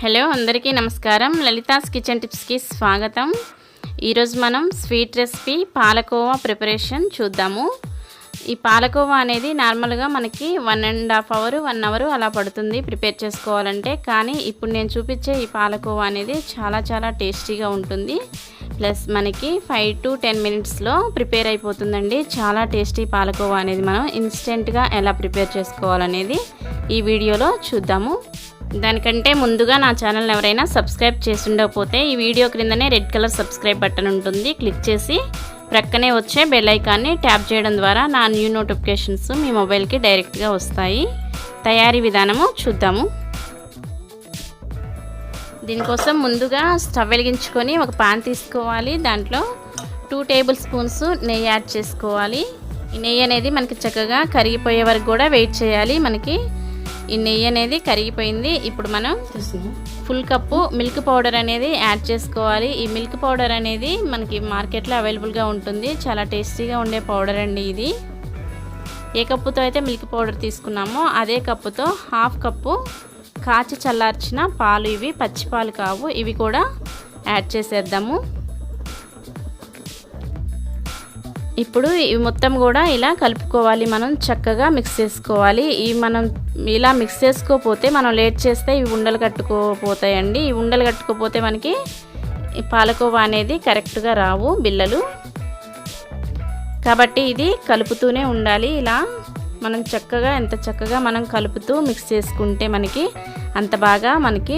Hello అందరికీ నమస్కారం. Lalitha's kitchen టిప్స్కి స్వాగతం. ఈరోజు మనం స్వీట్ రెసిపీ పాలకోవా ప్రిపరేషన్ చూద్దాము. ఈ పాలకోవా అనేది నార్మల్గా మనకి one and half hour one hour అలా పడుతుంది ప్రిపేర్ చేసుకోవాలంటే. కానీ ఇప్పుడు నేను చూపించే ఈ పాలకోవా అనేది చాలా చాలా టేస్టీగా ఉంటుంది. ప్లస్ మనకి ఫైవ్ టు టెన్ మినిట్స్లో ప్రిపేర్ అయిపోతుందండి. చాలా టేస్టీ పాలకోవా అనేది మనం ఇన్స్టెంట్గా ఎలా ప్రిపేర్ చేసుకోవాలనేది ఈ వీడియోలో చూద్దాము. దానికంటే ముందుగా నా ఛానల్ ఎవరైనా సబ్స్క్రైబ్ చేసి ఉండకపోతే ఈ వీడియో క్రిందనే రెడ్ కలర్ సబ్స్క్రైబ్ బటన్ ఉంటుంది. క్లిక్ చేసి ప్రక్కనే వచ్చే బెల్ ఐకాన్ని ట్యాప్ చేయడం ద్వారా నా న్యూ నోటిఫికేషన్స్ మీ మొబైల్కి డైరెక్ట్గా వస్తాయి. తయారీ విధానము చూద్దాము. దీనికోసం ముందుగా స్టవ్ వెలిగించుకొని ఒక పాన్ తీసుకోవాలి. దాంట్లో టూ టేబుల్ స్పూన్స్ నెయ్యి యాడ్ చేసుకోవాలి. ఈ నెయ్యి అనేది మనకి చక్కగా కరిగిపోయే వరకు కూడా వెయిట్ చేయాలి. మనకి ఈ నెయ్యి అనేది కరిగిపోయింది. ఇప్పుడు మనం ఫుల్ కప్పు మిల్క్ పౌడర్ అనేది యాడ్ చేసుకోవాలి. ఈ మిల్క్ పౌడర్ అనేది మనకి మార్కెట్లో అవైలబుల్గా ఉంటుంది. చాలా టేస్టీగా ఉండే పౌడర్ అండి ఇది. ఏ కప్పుతో అయితే మిల్క్ పౌడర్ తీసుకున్నామో అదే కప్పుతో హాఫ్ కప్పు కాచి చల్లార్చిన పాలు ఇవి పచ్చి పాలు కావు ఇవి కూడా యాడ్ చేసేద్దాము. ఇప్పుడు ఇవి మొత్తం కూడా ఇలా కలుపుకోవాలి మనం చక్కగా మిక్స్ చేసుకోవాలి. ఈ మనం ఇలా మిక్స్ చేసుకోపోతే మనం లేట్ చేస్తే ఇవి ఉండలు కట్టుకోపోతాయండి. ఈ ఉండలు కట్టుకోపోతే మనకి పాలకోవా అనేది కరెక్ట్గా రావు బిల్లలు. కాబట్టి ఇది కలుపుతూనే ఉండాలి. ఇలా మనం చక్కగా ఎంత చక్కగా మనం కలుపుతూ మిక్స్ చేసుకుంటే మనకి అంత బాగా మనకి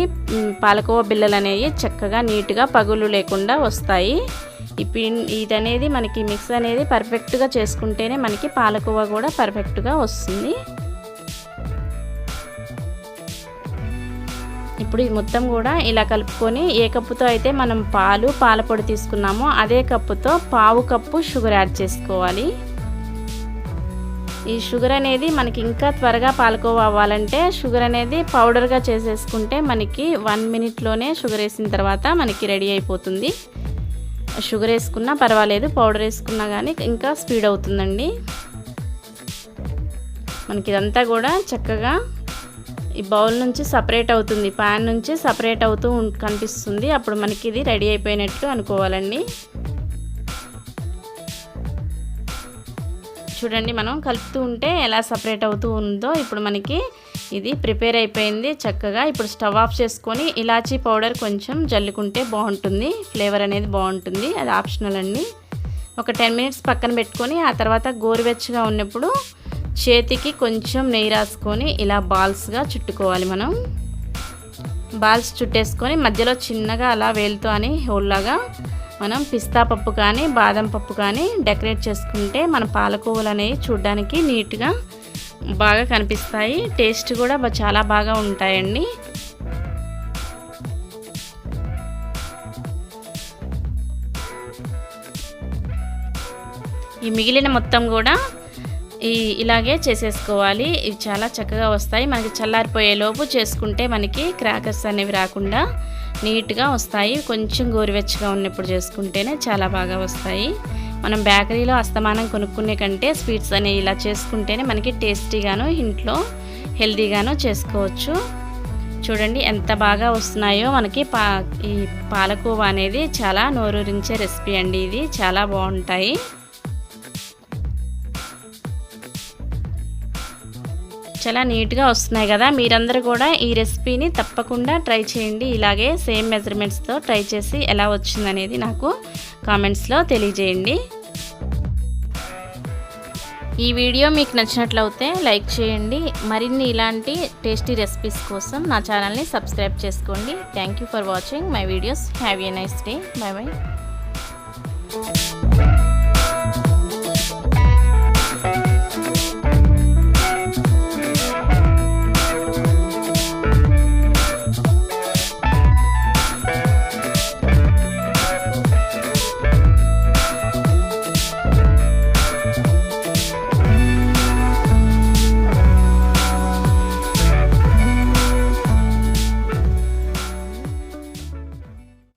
పాలకోవా బిల్లలు అనేవి చక్కగా నీట్గా పగులు లేకుండా వస్తాయి. ఈ ఇది అనేది మనకి మిక్స్ అనేది పర్ఫెక్ట్గా చేసుకుంటేనే మనకి పాలకోవా కూడా పర్ఫెక్ట్గా వస్తుంది. ఇప్పుడు ఇది మొత్తం కూడా ఇలా కలుపుకొని ఏ కప్పుతో అయితే మనం పాలు పాల పొడి తీసుకున్నామో అదే కప్పుతో పావు కప్పు షుగర్ యాడ్ చేసుకోవాలి. ఈ షుగర్ అనేది మనకి ఇంకా త్వరగా పాలకోవా అవ్వాలంటే షుగర్ అనేది పౌడర్గా చేసేసుకుంటే మనకి వన్ మినిట్లోనే షుగర్ వేసిన తర్వాత మనకి రెడీ అయిపోతుంది. షుగర్ వేసుకున్నా పర్వాలేదు పౌడర్ వేసుకున్నా కానీ ఇంకా స్పీడ్ అవుతుందండి. మనకి ఇదంతా కూడా చక్కగా ఈ బౌల్ నుంచి సపరేట్ అవుతుంది ప్యాన్ నుంచి సపరేట్ అవుతూ కనిపిస్తుంది. అప్పుడు మనకి ఇది రెడీ అయిపోయినట్టు అనుకోవాలండి. చూడండి మనం కలుపుతూ ఉంటే ఎలా సపరేట్ అవుతూ ఉందో ఇప్పుడు మనకి ఇది ప్రిపేర్ అయిపోయింది చక్కగా. ఇప్పుడు స్టవ్ ఆఫ్ చేసుకొని ఇలాచీ పౌడర్ కొంచెం జల్లుకుంటే బాగుంటుంది. ఫ్లేవర్ అనేది బాగుంటుంది. అది ఆప్షనల్ అండి. ఒక టెన్ మినిట్స్ పక్కన పెట్టుకొని ఆ తర్వాత గోరువెచ్చగా ఉన్నప్పుడు చేతికి కొంచెం నెయ్యి రాసుకొని ఇలా బాల్స్గా చుట్టుకోవాలి మనం. బాల్స్ చుట్టేసుకొని మధ్యలో చిన్నగా అలా వేలుతో అని హోల్లాగా మనం పిస్తా పప్పు కానీ బాదం పప్పు కానీ డెకరేట్ చేసుకుంటే మన పాలకోవలు అనేవి చూడడానికి నీట్గా బాగా కనిపిస్తాయి. టేస్ట్ కూడా చాలా బాగా ఉంటాయండి. ఈ మిగిలిన మొత్తం కూడా ఈ ఇలాగే చేసేసుకోవాలి. ఇవి చాలా చక్కగా వస్తాయి. మనకి చల్లారిపోయే లోపు చేసుకుంటే మనకి క్రాకర్స్ అనేవి రాకుండా నీట్గా వస్తాయి. కొంచెం గోరువెచ్చగా ఉన్నప్పుడు చేసుకుంటేనే చాలా బాగా వస్తాయి. మనం బేకరీలో అస్తమానం కొనుక్కునే కంటే స్వీట్స్ అనేవి ఇలా చేసుకుంటేనే మనకి టేస్టీగాను ఇంట్లో హెల్తీగాను చేసుకోవచ్చు. చూడండి ఎంత బాగా వస్తున్నాయో. మనకి పా ఈ పాలకోవా అనేది చాలా నోరూరించే రెసిపీ అండి ఇది. చాలా బాగుంటాయి. చాలా నీట్గా వస్తున్నాయి కదా. మీరందరూ కూడా ఈ రెసిపీని తప్పకుండా ట్రై చేయండి. ఇలాగే సేమ్ మెజర్మెంట్స్తో ట్రై చేసి ఎలా వచ్చిందనేది నాకు కామెంట్స్లో తెలియజేయండి. ఈ వీడియో మీకు నచ్చినట్లయితే లైక్ చేయండి. మరిన్ని ఇలాంటి టేస్టీ రెసిపీస్ కోసం నా ఛానల్ని సబ్స్క్రైబ్ చేసుకోండి. Thank you for watching my videos have a nice day bye bye